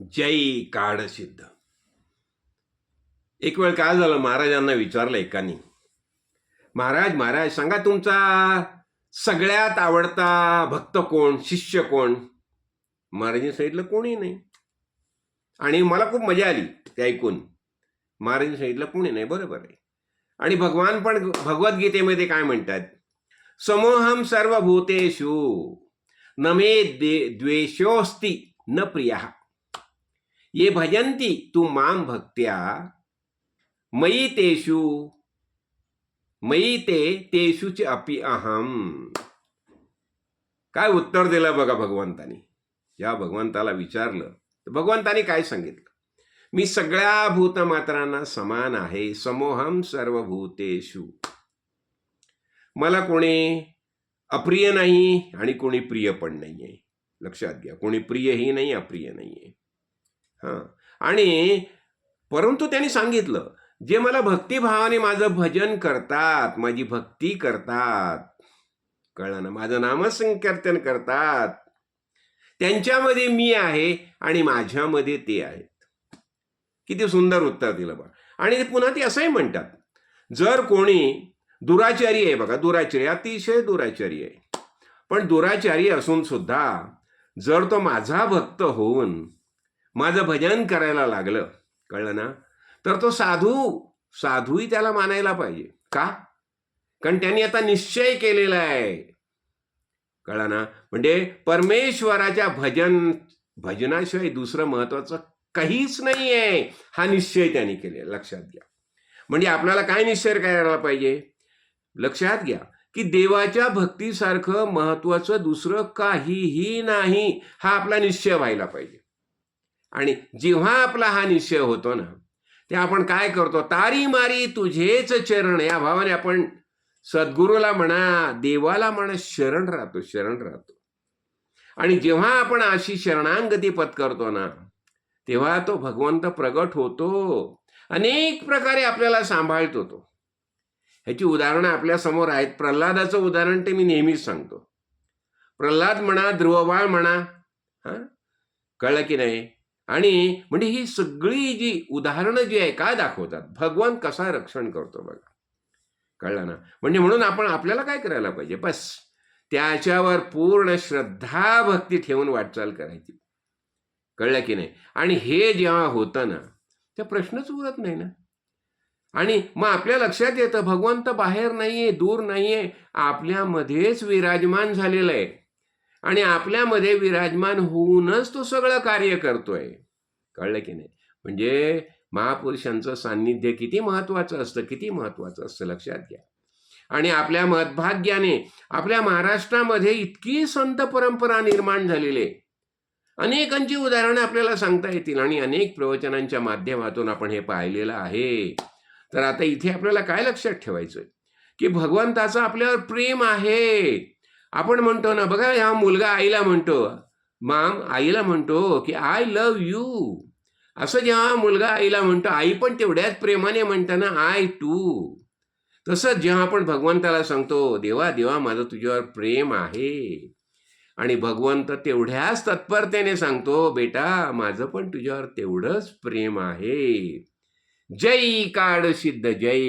जय काढसिद्ध एक वेळ काय झालं? महाराजांना विचारलं एकानी. महाराज महाराज सांगा तुमचा सगळ्यात आवडता भक्त कोण? शिष्य कोण? महाराजांनी सांगितलं कोणी नाही. आणि मला खूप मजा आली ते ऐकून. महाराजांनी सांगितलं कोणी नाही बरोबर आहे. आणि भगवान पण भगवद्गीतेमध्ये काय म्हणतात? समोहम सर्वभूतेषु न मे द्वे द्वेषोस्ती न प्रिया. ये भजंती तू माम भक्त्या मयी तेषु मयी ते तेषुच अपि अहम। काय उत्तर दिलं बघा भगवंतानी? या भगवंताला विचारलं तर भगवंतानी काय सांगितलं? मी सगळ्या भूतमात्रांना समान आहे समोहम सर्वभूतेषु। मला कोणी अप्रिय नाही आणि कोणी प्रिय पण नाही आहे लक्षात घ्या कोणी प्रियही नाही अप्रिय नाही आहे हां. आणि परंतु त्यांनी सांगितलं जे मला भक्तिभावाने माझं भजन करतात माझी भक्ती करतात कळलं ना? माझं नामसंकीर्तन करतात त्यांच्यामध्ये मी आहे आणि माझ्यामध्ये ते आहेत. किती सुंदर उत्तर दिलं बा. आणि पुन्हा ते असंही म्हणतात जर कोणी दुराचारी आहे बघा दुराचारी अतिशय दुराचारी आहे. पण दुराचारी असून सुद्धा जर तो माझा भक्त होऊन माझं भजन करायला लागलं कळलं ना? तर तो साधू साधूही त्याला मानायला पाहिजे. का? कारण त्यांनी आता निश्चय केलेला आहे. कळलं ना? म्हणजे परमेश्वराच्या भजन भजनाशिवाय दुसरं महत्वाचं काहीच नाही आहे हा निश्चय त्यांनी केलेला लक्षात घ्या. म्हणजे आपल्याला काय निश्चय करायला पाहिजे? लक्षात घ्या की देवाच्या भक्तीसारखं महत्वाचं दुसरं काहीही नाही. हा आपला निश्चय व्हायला पाहिजे. आणि जेव्हा आपला हा निश्चय होतो ना ते आपण काय करतो? तारी मारी तुझेच चरण. या भावाने आपण सद्गुरूला म्हणा देवाला म्हणा शरण राहतो शरण राहतो. आणि जेव्हा आपण अशी शरणांगती पत्करतो ना तेव्हा तो भगवंत प्रगट होतो. अनेक प्रकारे आपल्याला सांभाळतो तो. ह्याची उदाहरणं आपल्यासमोर आहेत. प्रल्हादाचं उदाहरण ते मी नेहमीच सांगतो. प्रल्हाद म्हणा ध्रुवबाळ म्हणा हां? कळलं की नाही? आणि म्हणजे ही सगळी जी उदाहरणं जी आहे काय दाखवतात? भगवान कसा रक्षण करतो बघा. कळलं ना? म्हणजे म्हणून आपण आपल्याला काय करायला पाहिजे? बस. त्याच्यावर पूर्ण श्रद्धा भक्ती ठेवून वाटचाल करायची. कळलं की नाही? आणि हे जेव्हा होतं ना त्या प्रश्नच उरत नाही ना. आणि मग आपल्या लक्षात येतं भगवंत बाहेर नाहीये दूर नाहीये. आपल्यामध्येच विराजमान झालेलं आहे. आणि आपल्यामध्ये विराजमान होऊनच तो सगळं कार्य करतोय. कळलं की नाही? म्हणजे महापुरुषांचं सान्निध्य किती महत्वाचं असतं किती महत्वाचं असतं लक्षात घ्या. आणि आपल्या मदभाग्याने आपल्या महाराष्ट्रामध्ये इतकी संत परंपरा निर्माण झालेली आहे. अनेकांची उदाहरणं आपल्याला सांगता येतील आणि अनेक प्रवचनांच्या माध्यमातून आपण हे पाहिलेलं आहे. तर आता इथे आपल्याला काय लक्षात ठेवायचं की भगवंताचं आपल्यावर प्रेम आहे. आपण म्हणतो ना बघा हा मुलगा आईला म्हणतो माम आईला म्हणतो की आय लव यू असं जेव्हा मुलगा आईला म्हणतो आई पण तेवढ्याच प्रेमाने म्हणताना आय टू तसंच जेव्हा आपण भगवंताला सांगतो देवा देवा माझं तुझ्यावर प्रेम आहे. आणि भगवंत तेवढ्याच तत्परतेने सांगतो बेटा माझं पण तुझ्यावर तेवढंच प्रेम आहे. जय काड सिद्ध जय